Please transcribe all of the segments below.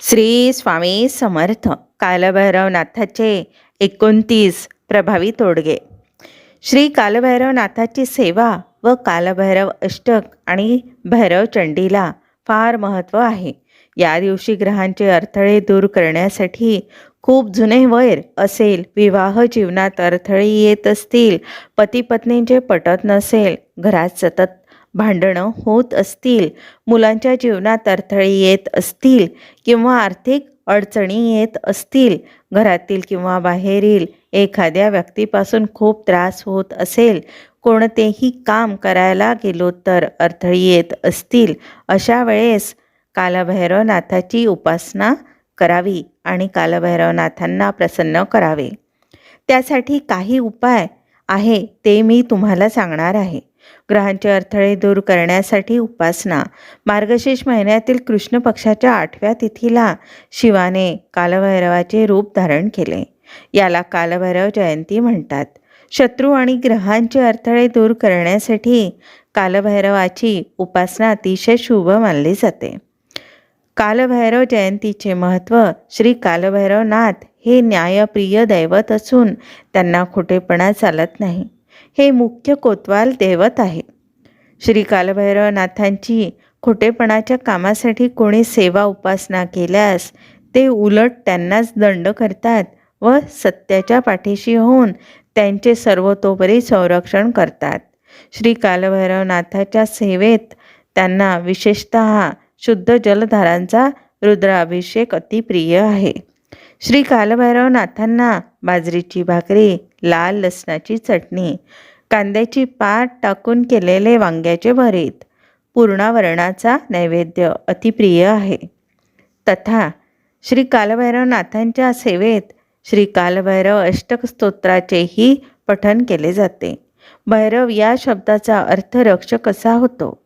श्री स्वामी समर्थ. कालभैरवनाथाचे एकोणतीस प्रभावी तोडगे. श्री कालभैरवनाथाची सेवा व कालभैरव अष्टक आणि भैरव चंडीला फार महत्त्व आहे. या दिवशी ग्रहांचे अडथळे दूर करण्यासाठी खूप जुने वैर असेल विवाह जीवनात अडथळे येत असतील पती पत्नींचे पटत नसेल घरात सतत भांडणं होत असतील मुलांच्या जीवनात अडथळे येत असतील किंवा आर्थिक अडचणी येत असतील घरातील किंवा बाहेरील एखाद्या व्यक्तीपासून खूप त्रास होत असेल कोणतेही काम करायला गेलो तर अडथळी येत असतील अशा वेळेस कालभैरवनाथाची उपासना करावी आणि कालभैरवनाथांना प्रसन्न करावे. त्यासाठी काही उपाय आहे ते मी तुम्हाला सांगणार आहे. ग्रहांचे अडथळे दूर करण्यासाठी उपासना. मार्गशीर्ष महिन्यातील कृष्ण पक्षाच्या आठव्या तिथीला शिवाने कालभैरवाचे रूप धारण केले. याला कालभैरव जयंती म्हणतात. शत्रू आणि ग्रहांचे अडथळे दूर करण्यासाठी कालभैरवाची उपासना अतिशय शुभ मानली जाते. कालभैरव जयंतीचे महत्त्व श्री कालभैरवनाथ हे न्यायप्रिय दैवत असून त्यांना खोटेपणा चालत नाही. हे मुख्य कोतवाल दैवत आहे. श्री कालभैरवनाथांची खोटेपणाच्या कामासाठी कोणी सेवा उपासना केल्यास ते उलट त्यांनाच दंड करतात व सत्याच्या पाठीशी होऊन त्यांचे सर्वतोपरी संरक्षण करतात. श्री कालभैरवनाथाच्या सेवेत त्यांना विशेषत शुद्ध जलधारांचा रुद्राभिषेक अतिप्रिय आहे. श्री कालभैरवनाथांना बाजरीची भाकरी लाल लसणाची चटणी कांद्याची पाट टाकून केलेले वांग्याचे भरीत. पूर्णावरणाचा नैवेद्य अतिप्रिय आहे. तथा श्री कालभैरवनाथांच्या सेवेत श्री कालभैरव अष्टक स्तोत्राचेही पठन केले जाते. भैरव या शब्दाचा अर्थ रक्षक असा होतो.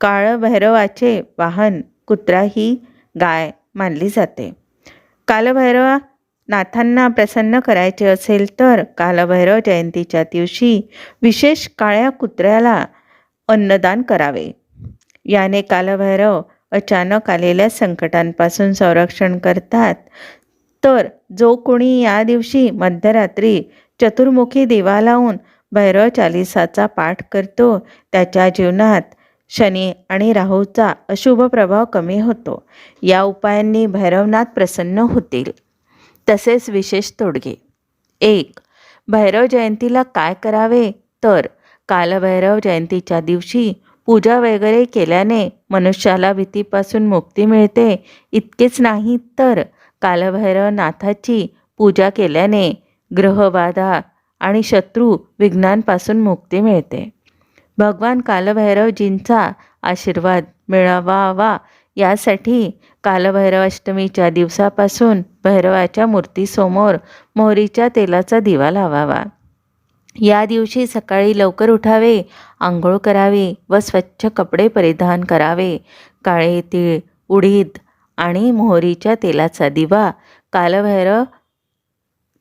काळभैरवाचे वाहन कुत्रा ही गाय मानली जाते. कालभैरवा नाथांना प्रसन्न करायचे असेल तर कालभैरव जयंतीच्या दिवशी विशेष काळ्या कुत्र्याला अन्नदान करावे. याने कालभैरव अचानक आलेल्या संकटांपासून संरक्षण करतात. तर जो कोणी या दिवशी मध्यरात्री चतुर्मुखी दिवा लावून भैरव चालिसाचा पाठ करतो त्याच्या जीवनात शनी आणि राहूचा अशुभ प्रभाव कमी होतो. या उपायांनी भैरवनाथ प्रसन्न होतील. तसेच विशेष तोडगे. एक भैरव जयंतीला काय करावे? तर कालभैरव जयंतीच्या दिवशी पूजा वगैरे केल्याने मनुष्याला भीतीपासून मुक्ती मिळते. इतकेच नाही तर कालभैरवनाथाची पूजा केल्याने ग्रहबाधा आणि शत्रू विघ्नांपासून मुक्ती मिळते. भगवान कालभैरवजींचा आशीर्वाद मिळवावा यासाठी कालभैरवाष्टमीच्या दिवसापासून भैरवाच्या मूर्तीसमोर मोहरीच्या तेलाचा दिवा लावावा. या दिवशी सकाळी लवकर उठावे आंघोळ करावी व स्वच्छ कपडे परिधान करावे. काळे तीळ उडीद आणि मोहरीच्या तेलाचा दिवा कालभैरव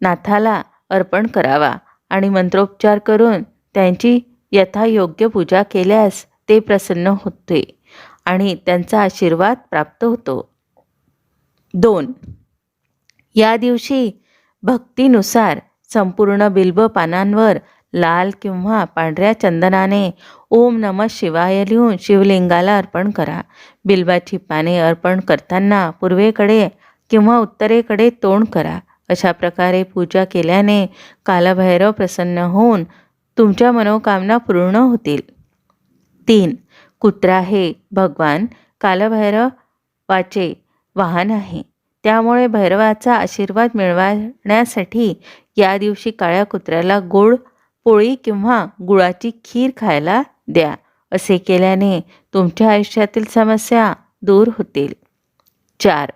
नाथाला अर्पण करावा आणि मंत्रोपचार करून त्यांची यथायोग्य पूजा केल्यास ते प्रसन्न होते. आणि त्यांचा आशीर्वाद प्राप्त होतो. दोन या दिवशी भक्तीनुसार संपूर्ण बिल्ब पानांवर लाल किंवा पांढऱ्या चंदनाने ओम नम शिवाय लिहून शिवलिंगाला अर्पण करा. बिल्बाची पाने अर्पण करताना पूर्वेकडे किंवा उत्तरेकडे तोंड करा. अशा प्रकारे पूजा केल्याने कालभैरव प्रसन्न होऊन तुमच्या मनोकामना पूर्ण होतील. तीन कुत्रा हे भगवान कालभैरवाचे वाहन आहे. त्यामुळे भैरवाचा आशीर्वाद मिळवण्यासाठी या दिवशी काळ्या कुत्र्याला गोड पोळी किंवा गुळाची खीर खायला द्या असे केल्याने तुमच्या आयुष्यातील समस्या दूर होतील. चार.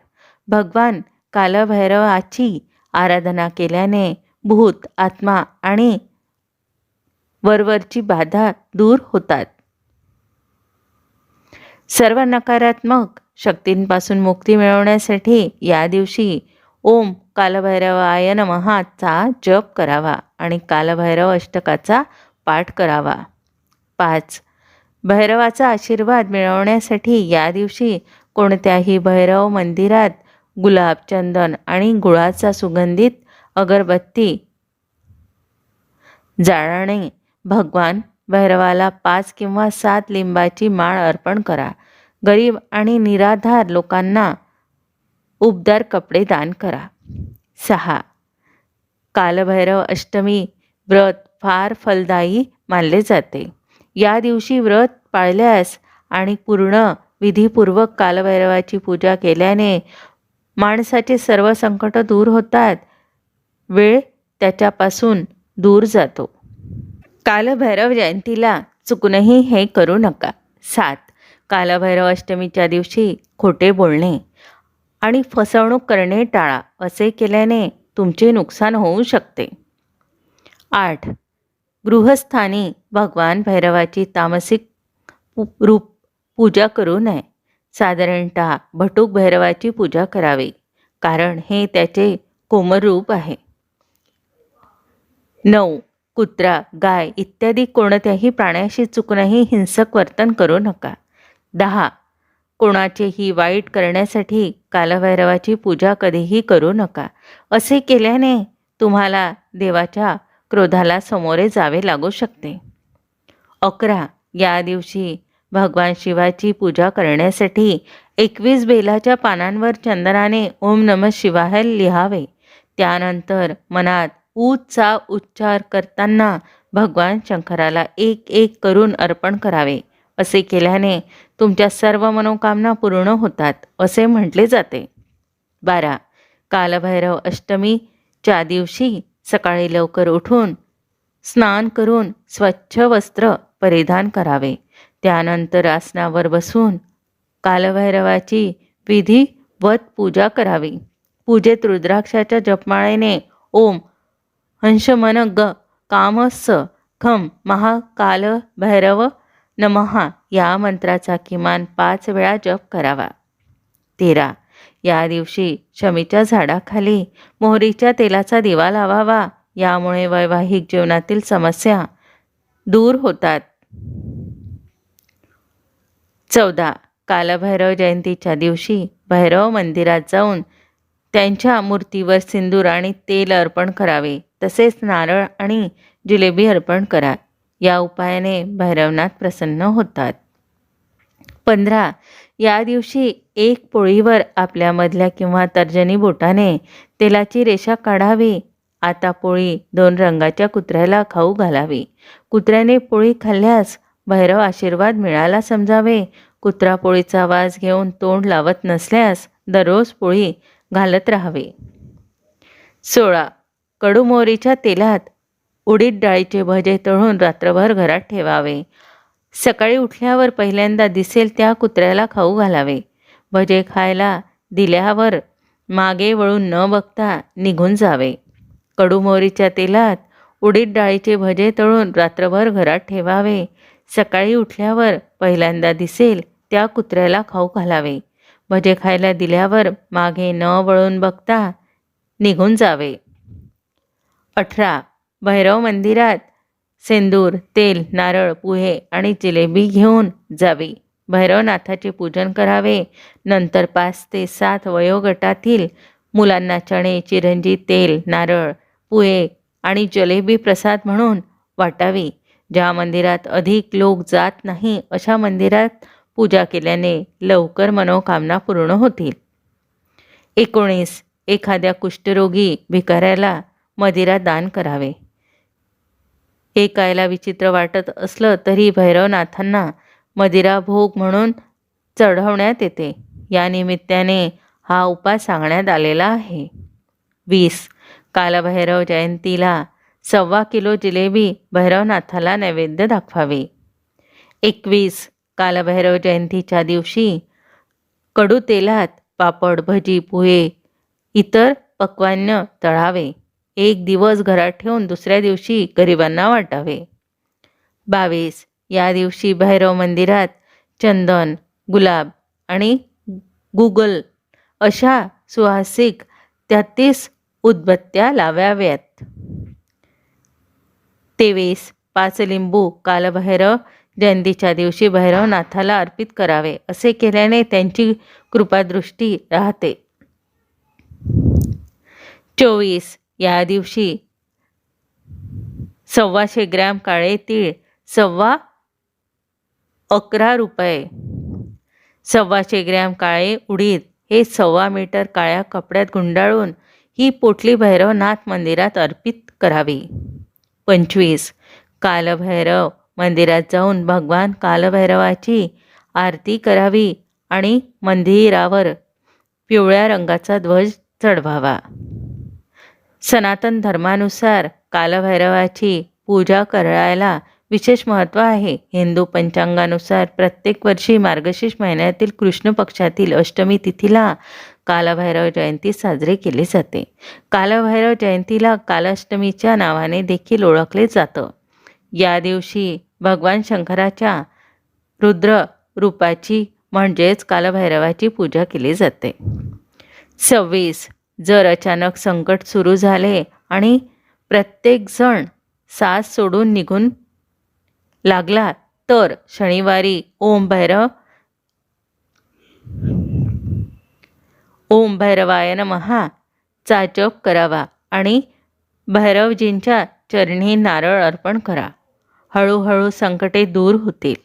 भगवान कालभैरवाची आराधना केल्याने भूत आत्मा आणि वरवरची बाधा दूर होतात. सर्व नकारात्मक शक्तींपासून मुक्ती मिळवण्यासाठी या दिवशी ओम कालभैरवाय नमहाचा जप करावा आणि कालभैरव अष्टकाचा पाठ करावा. पाच. भैरवाचा आशीर्वाद मिळवण्यासाठी या दिवशी कोणत्याही भैरव मंदिरात गुलाब चंदन आणि गुळाचा सुगंधित अगरबत्ती जाळणे भगवान भैरवाला पाच किंवा सात लिंबाची माळ अर्पण करा. गरीब आणि निराधार लोकांना उबदार कपडे दान करा. सहा. कालभैरव अष्टमी व्रत फार फलदायी मानले जाते. या दिवशी व्रत पाळल्यास आणि पूर्ण विधीपूर्वक कालभैरवाची पूजा केल्याने माणसाचे सर्व संकट दूर होतात. वेळ त्याच्यापासून दूर जातो. कालभैरव जयंतीला चुकूनही हे करू नका. सात. कालभैरव अष्टमीच्या दिवशी खोटे बोलणे आणि फसवणूक करणे टाळा असे केल्याने तुमचे नुकसान होऊ शकते. आठ. गृहस्थानी भगवान भैरवाची तामसिक रूप पूजा करू नये. साधारणतः भटूक भैरवाची पूजा करावी कारण हे त्याचे कोमर रूप आहे. नऊ. कुत्रा गाय इत्यादी कोणत्याही प्राण्याशी चुकूनही हिंसक वर्तन करू नका. दहा. कोणाचेही वाईट करण्यासाठी कालभैरवाची पूजा कधीही करू नका. असे केल्याने तुम्हाला देवाच्या क्रोधाला सामोरे जावे लागू शकते. अकरा. या दिवशी भगवान शिवाची पूजा करण्यासाठी एकवीस बेलाच्या पानांवर चंदनाने ओम नम शिवाय लिहावे. त्यानंतर मनात ऊचा उच्चार करताना भगवान शंकराला एक एक करून अर्पण करावे. असे केल्याने तुमच्या सर्व मनोकामना पूर्ण होतात असे म्हटले जाते. बारा. कालभैरव अष्टमीच्या दिवशी सकाळी लवकर उठून स्नान करून स्वच्छ वस्त्र परिधान करावे. त्यानंतर आसनावर बसून कालभैरवाची विधिवत पूजा करावी. पूजेत रुद्राक्षाच्या जपमाळेने ओम हंशमन ग कामस खम महाकाल भैरव नमहा या मंत्राचा किमान पाच वेळा जप करावा. तेरा. या दिवशी शमीच्या झाडाखाली मोहरीच्या तेलाचा दिवा लावावा. यामुळे वैवाहिक जीवनातील समस्या दूर होतात. चौदा. कालभैरव जयंतीच्या दिवशी भैरव मंदिरात जाऊन त्यांच्या मूर्तीवर सिंदूर आणि तेल अर्पण करावे. तसेच नारळ आणि जिलेबी अर्पण करा. या उपायाने भैरवनाथ प्रसन्न होतात. पंधरा या दिवशी एक पोळीवर आपल्यामधल्या किंवा तर्जनी बोटाने तेलाची रेषा काढावी. आता पोळी दोन रंगाच्या कुत्र्याला खाऊ घालावी. कुत्र्याने पोळी खाल्ल्यास भैरव आशीर्वाद मिळाला समजावे. कुत्रा पोळीचा वास घेऊन तोंड लावत नसल्यास दररोज पोळी घालत राहावे. सोळा. कडुमोहरीच्या तेलात उडीद डाळीचे भजे तळून रात्रभर घरात ठेवावे. सकाळी उठल्यावर पहिल्यांदा दिसेल त्या कुत्र्याला खाऊ घालावे. भजे खायला दिल्यावर मागे वळून न बघता निघून जावे. कडूमोहरीच्या तेलात उडीद डाळीचे भजे तळून रात्रभर घरात ठेवावे. सकाळी उठल्यावर पहिल्यांदा दिसेल त्या कुत्र्याला खाऊ घालावे. भजे खायला दिल्यावर मागे न वळून बघता निघून जावे. अठरा. भैरव मंदिरात सेंदूर तेल नारळ पुहे आणि जिलेबी घेऊन जावी. भैरवनाथाचे पूजन करावे. नंतर पाच ते सात वयोगटातील मुलांना चणे चिरंजी तेल नारळ पुहे आणि जलेबी प्रसाद म्हणून वाटावी. ज्या मंदिरात अधिक लोक जात नाही अशा मंदिरात पूजा केल्याने लवकर मनोकामना पूर्ण होतील. एकोणीस एखाद्या कुष्ठरोगी भिकाऱ्याला मदिरा दान करावे. हे कायला विचित्र वाटत असलं तरी भैरवनाथांना मदिरा भोग म्हणून चढवण्यात येते. या निमित्ताने हा उपाय सांगण्यात आलेला आहे. वीस कालभैरव जयंतीला सव्वा किलो जिलेबी भैरवनाथाला नैवेद्य दाखवावे. एकवीस कालभैरव जयंतीच्या दिवशी कडू तेलात पापड भजी पोहे इतर पक्वान्न तळावे. एक दिवस घरात ठेवून दुसऱ्या दिवशी गरिबांना वाटावे. बावीस. या दिवशी भैरव मंदिरात चंदन गुलाब आणि गुगल अशा सुहासिक तेहतीस उदबत्त्या लावाव्यात. तेवीस. पाच लिंबू कालभैरव जयंतीच्या दिवशी भैरवनाथाला अर्पित करावे असे केल्याने त्यांची कृपादृष्टी राहते. चोवीस या दिवशी सव्वाशे ग्रॅम काळे तीळ सव्वा अकरा रुपये. सव्वाशे ग्रॅम काळे उडीद हे सव्वा मीटर काळ्या कपड्यात गुंडाळून ही पोटली भैरवनाथ मंदिरात अर्पित करावी. पंचवीस कालभैरव मंदिरात जाऊन भगवान कालभैरवाची आरती करावी आणि मंदिरावर पिवळ्या रंगाचा ध्वज चढवावा. सनातन धर्मानुसार कालभैरवाची पूजा करायला विशेष महत्त्व आहे. हिंदू पंचांगानुसार प्रत्येक वर्षी मार्गशीर्ष महिन्यातील कृष्ण पक्षातील अष्टमी तिथीला कालभैरव जयंती साजरी केली जाते. कालभैरव जयंतीला कालाष्टमीच्या नावाने देखील ओळखले जातं. या दिवशी भगवान शंकराच्या रुद्र रूपाची म्हणजेच कालभैरवाची पूजा केली जाते. सव्वीस जर अचानक संकट सुरू झाले आणि प्रत्येकजण सास सोडून निघून लागला तर शनिवारी ओम भैरव ओम भैरवाय महा चा जप करावा आणि भैरवजींच्या चरणी नारळ अर्पण करा. हळूहळू संकटे दूर होतील.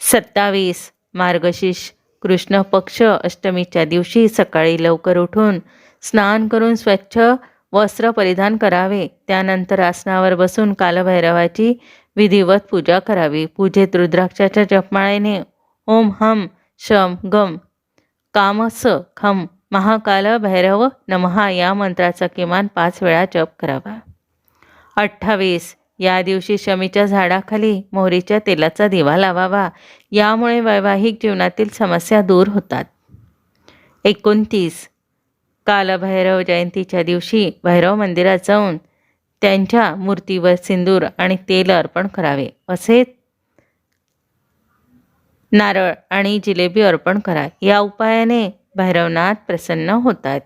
सत्तावीस मार्गशीर्ष कृष्ण पक्ष अष्टमीच्या दिवशी सकाळी लवकर उठून स्नान करून स्वच्छ वस्त्र परिधान करावे. त्यानंतर आसनावर बसून कालभैरवाची विधिवत पूजा करावी. पूजेत रुद्राक्षाच्या जपमाळेने ओम हम शम गम कामस खम महाकाल भैरव नमहा या मंत्राचा किमान पाच वेळा जप करावा. अठ्ठावीस या दिवशी शमीच्या झाडाखाली मोहरीच्या तेलाचा दिवा लावावा. यामुळे वैवाहिक जीवनातील समस्या दूर होतात. एकोणतीस. कालभैरव जयंतीच्या दिवशी भैरव मंदिरात जाऊन त्यांच्या मूर्तीवर सिंदूर आणि तेल अर्पण करावे. असे नारळ आणि जिलेबी अर्पण करा या उपायाने भैरवनाथ प्रसन्न होतात.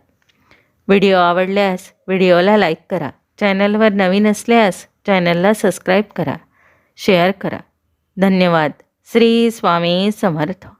व्हिडिओ आवडल्यास व्हिडिओला लाईक करा. चॅनलवर नवीन असल्यास चॅनलला सबस्क्राईब करा शेअर करा. धन्यवाद. श्री स्वामी समर्थ.